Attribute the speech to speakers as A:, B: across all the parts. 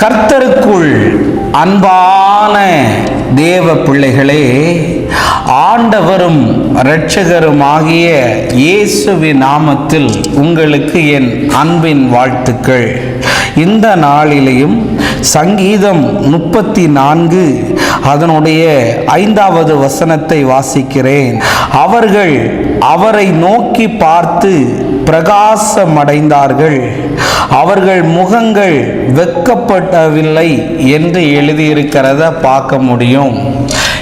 A: கர்த்தருக்குள் அன்பான தேவ பிள்ளைகளே ஆண்டவரும் இரட்சகருமாகிய இயேசுவின் நாமத்தில் உங்களுக்கு என் அன்பின் வாழ்த்துக்கள். இந்த நாளிலேயும் சங்கீதம் முப்பத்தி நான்கு அதனுடைய ஐந்தாவது வசனத்தை வாசிக்கிறேன். அவர்கள் அவரை நோக்கி பார்த்து பிரகாசமடைந்தார்கள். அவர்கள் முகங்கள் வெக்கப்படவில்லை என்று எழுதியிருக்கிறத பார்க்க முடியும்.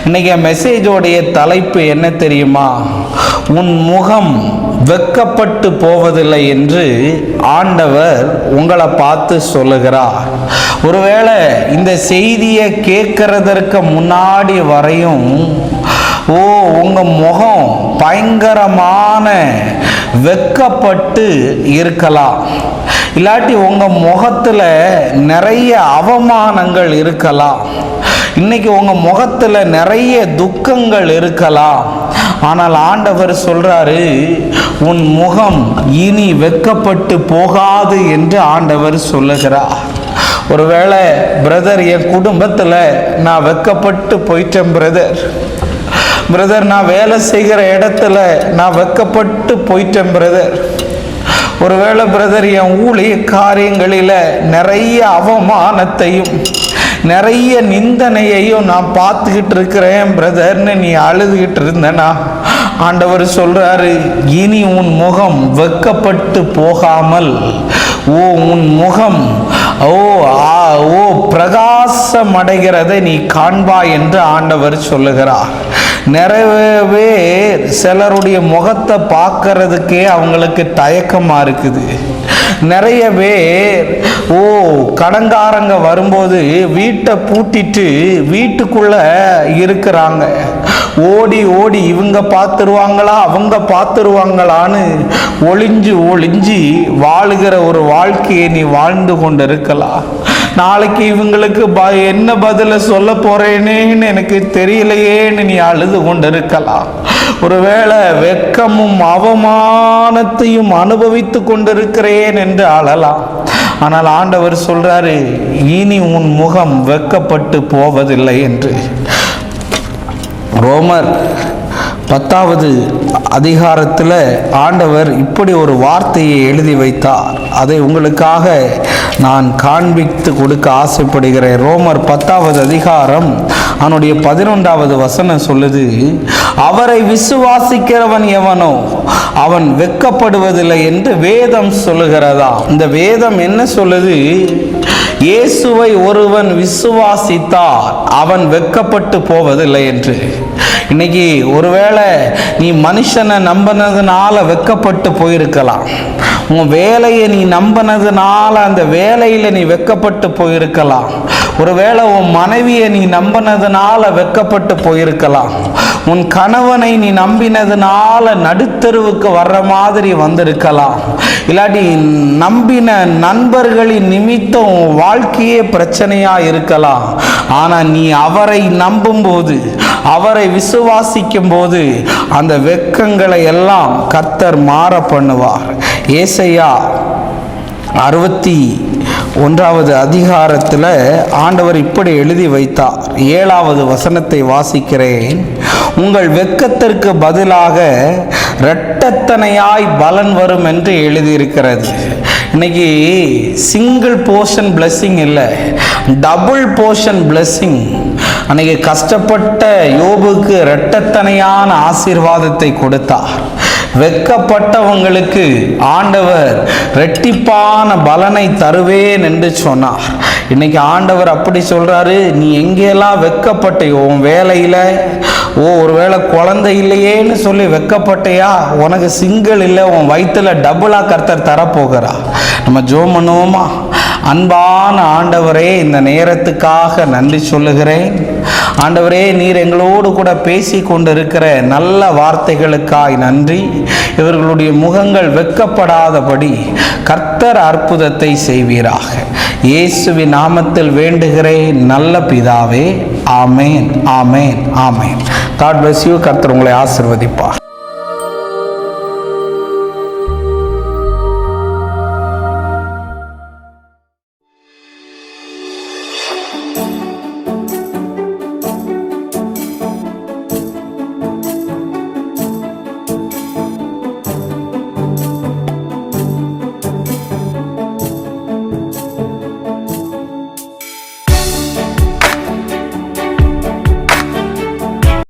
A: இன்னைக்கு மெசேஜோடைய தலைப்பு என்ன தெரியுமா? உன் முகம் வெக்கப்பட்டு போவதில்லை என்று ஆண்டவர் உங்களை பார்த்து சொல்லுகிறார். ஒருவேளை இந்த செய்தியை கேட்கறதற்கு முன்னாடி வரையும் ஓ உங்க முகம் பயங்கரமான வெக்கப்பட்டு இருக்கலாம். இல்லாட்டி உங்க முகத்துல நிறைய அவமானங்கள் இருக்கலாம். இன்னைக்கு உங்க முகத்துல நிறைய துக்கங்கள் இருக்கலாம். ஆனால் ஆண்டவர் சொல்றாரு உன் முகம் இனி வெக்கப்பட்டு போகாது என்று ஆண்டவர் சொல்லுகிறார். ஒருவேளை பிரதர் என் குடும்பத்தில் நான் வெக்கப்பட்டு போயிட்டேன் பிரதர் பிரதர் நான் வேலை செய்கிற இடத்துல நான் வெக்கப்பட்டு போயிட்டேன் பிரதர் ஒருவேளை பிரதர் என் ஊழிய காரியங்களில் நிறைய அவமானத்தையும் நிறைய நிந்தனையையும் நான் பார்த்துக்கிட்டு இருக்கிறேன் பிரதர்னு நீ அழுதுகிட்டு இருந்தனா? ஆண்டவர் சொல்றாரு இனி உன் முகம் வெக்கப்பட்டு போகாமல் ஓ உன் முகம் ஓ ஆ பிரகாசமடைகிறதை நீ காண்பாய் என்று ஆண்டவர் சொல்லுகிறார். நிறையவே சிலருடைய முகத்தை பார்க்கறதுக்கே அவங்களுக்கு தயக்கமாக இருக்குது. நிறைய பேர் ஓ கடங்காரங்க வரும்போது வீட்டை பூட்டிட்டு வீட்டுக்குள்ள இருக்கிறாங்க. ஓடி ஓடி இவங்க பார்த்துருவாங்களா அவங்க பார்த்துருவாங்களான்னு ஒளிஞ்சு ஒளிஞ்சு வாழுகிற ஒரு வாழ்க்கையை நீ வாழ்ந்து கொண்டு இருக்கலாம் நாளைக்கு இவங்களுக்கு ப என்ன பதில சொல்ல போறேனேன்னு எனக்கு தெரியலையேன்னு நீ அழுது கொண்டு இருக்கலாம் ஒருவேளை வெக்கமும் அவமானத்தையும் அனுபவித்து கொண்டிருக்கிறேன் என்று அழலாம். ஆனால் ஆண்டவர் சொல்றாரு இனி உன் முகம் வெக்கப்பட்டு போவதில்லை என்று. ரோமர் பத்தாவது அதிகாரத்தில் ஆண்டவர் இப்படி ஒரு வார்த்தையை எழுதி வைத்தார். அதை உங்களுக்காக நான் காண்பித்து கொடுக்க ஆசைப்படுகிறேன். ரோமர் பத்தாவது அதிகாரம் அவனுடைய பதினொன்றாவது வசனம் சொல்லுது அவரை விசுவாசிக்கிறவன் எவனோ அவன் வெக்கப்படுவதில்லை என்று வேதம் சொல்லுகிறதா? இந்த வேதம் என்ன சொல்லுது? இயேசுவை ஒருவன் விசுவாசித்தார் அவன் வெக்கப்பட்டு போவதில்லை என்று. இன்னைக்கு ஒருவேளை நீ மனுஷனை நம்பினதுனால வெக்கப்பட்டு போயிருக்கலாம். உன் வேலையை நீ நம்பினதுனால அந்த வேலையில் நீ வெக்கப்பட்டு போயிருக்கலாம். ஒருவேளை உன் மனைவியை நீ நம்பினதுனால வெக்கப்பட்டு போயிருக்கலாம். உன் கணவனை நீ நம்பினதுனால நடுத்தருவுக்கு வர்ற மாதிரி வந்திருக்கலாம். இல்லாட்டி நம்பின நண்பர்களின் நிமித்தம் உன் வாழ்க்கையே பிரச்சனையா இருக்கலாம். ஆனா நீ அவரை நம்பும்போது அவரை விசுவாசிக்கும் போது அந்த வெக்கங்களை எல்லாம் கர்த்தர் மாற பண்ணுவார். ஏசையா அறுபத்தி ஒன்றாவது அதிகாரத்தில் ஆண்டவர் இப்படி எழுதி வைத்தார். ஏழாவது வசனத்தை வாசிக்கிறேன். உங்கள் வெக்கத்திற்கு பதிலாக இரட்டத்தனையாய் பலன் வரும் என்று எழுதியிருக்கிறது. இன்னைக்கு சிங்கிள் போர்ஷன் பிளெஸ்ஸிங் இல்லை டபுள் போர்ஷன் பிளெஸ்ஸிங் அன்னைக்கு கஷ்டப்பட்ட யோபுக்கு இரட்டத்தனையான ஆசீர்வாதத்தை கொடுத்தார். வெக்கப்பட்டவங்களுக்கு ஆண்டவர் ரெட்டிப்பான பலனை தருவேன் என்று சொன்னார். இன்னைக்கு ஆண்டவர் அப்படி சொல்றாரு நீ எங்கெல்லாம் வெக்கப்பட்டையோ உன் வேலையில ஓ ஒருவேளை குழந்தை இல்லையேன்னு சொல்லி வெக்கப்பட்டையா? உனக்கு சிங்கிள் இல்லை உன் வயிற்றுல டபுளாக கர்த்தர் தரப்போகிறா நம்ம ஜோம் பண்ணுவோமா? அன்பான ஆண்டவரே இந்த நேரத்துக்காக நன்றி சொல்லுகிறேன். ஆண்டவரே நீர் எங்களோடு கூட பேசி கொண்டிருக்கிற நல்ல வார்த்தைகளுக்காய் நன்றி. இவர்களுடைய முகங்கள் வெக்கப்படாதபடி கர்த்தர் அற்புதத்தை செய்வீராக. இயேசுவின் நாமத்தில் வேண்டுகிறேன் நல்ல பிதாவே ஆமேன் ஆமேன் ஆமேன். காட் பிளஸ் யூ கர்த்தர் உங்களை ஆசிர்வதிப்பார்.